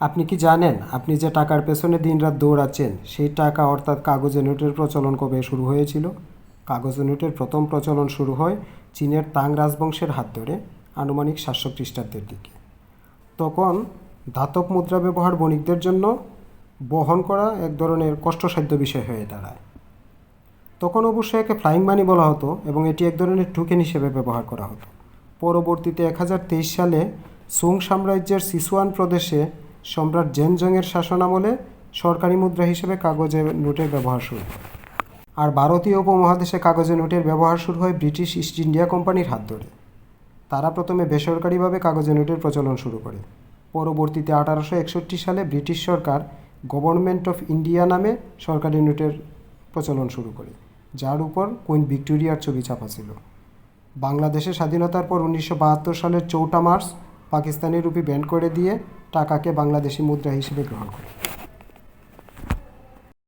আপনি কি জানেন, আপনি যে টাকার পেছনে দিনরাত দৌড়াচ্ছেন, সেই টাকা অর্থাৎ কাগজে নোটের প্রচলন কবে শুরু হয়েছিল? কাগজে নোটের প্রথম প্রচলন শুরু হয় চীনের তাং রাজবংশের হাত ধরে আনুমানিক সাতশো খ্রিস্টাব্দের দিকে। তখন ধাতব মুদ্রা ব্যবহার বণিকদের জন্য বহন করা এক ধরনের কষ্টসাধ্য বিষয় হয়ে দাঁড়ায়। তখন অবশ্য একে ফ্লাইং মানি বলা হতো এবং এটি এক ধরনের টোকেন হিসেবে ব্যবহার করা হতো। পরবর্তীতে এক হাজার তেইশ সালে সুং সাম্রাজ্যের সিসুয়ান প্রদেশে সম্রাট জেনজংয়ের শাসনামলে সরকারি মুদ্রা হিসেবে কাগজে নোটের ব্যবহার শুরু। আর ভারতীয় উপমহাদেশে কাগজে নোটের ব্যবহার শুরু হয় ব্রিটিশ ইস্ট ইন্ডিয়া কোম্পানির হাত ধরে। তারা প্রথমে বেসরকারিভাবে কাগজে নোটের প্রচলন শুরু করে। পরবর্তীতে আঠারোশো একষট্টি সালে ব্রিটিশ সরকার গভর্নমেন্ট অফ ইন্ডিয়া নামে সরকারি নোটের প্রচলন শুরু করে, যার উপর কুইন ভিক্টোরিয়ার ছবি চাপা ছিল। বাংলাদেশের স্বাধীনতার পর উনিশশো বাহাত্তর সালের চৌঠা মার্চ পাকিস্তানি রুপি ব্যান্ড করে দিয়ে টাকাকে বাংলাদেশি মুদ্রা হিসেবে গ্রহণ করে।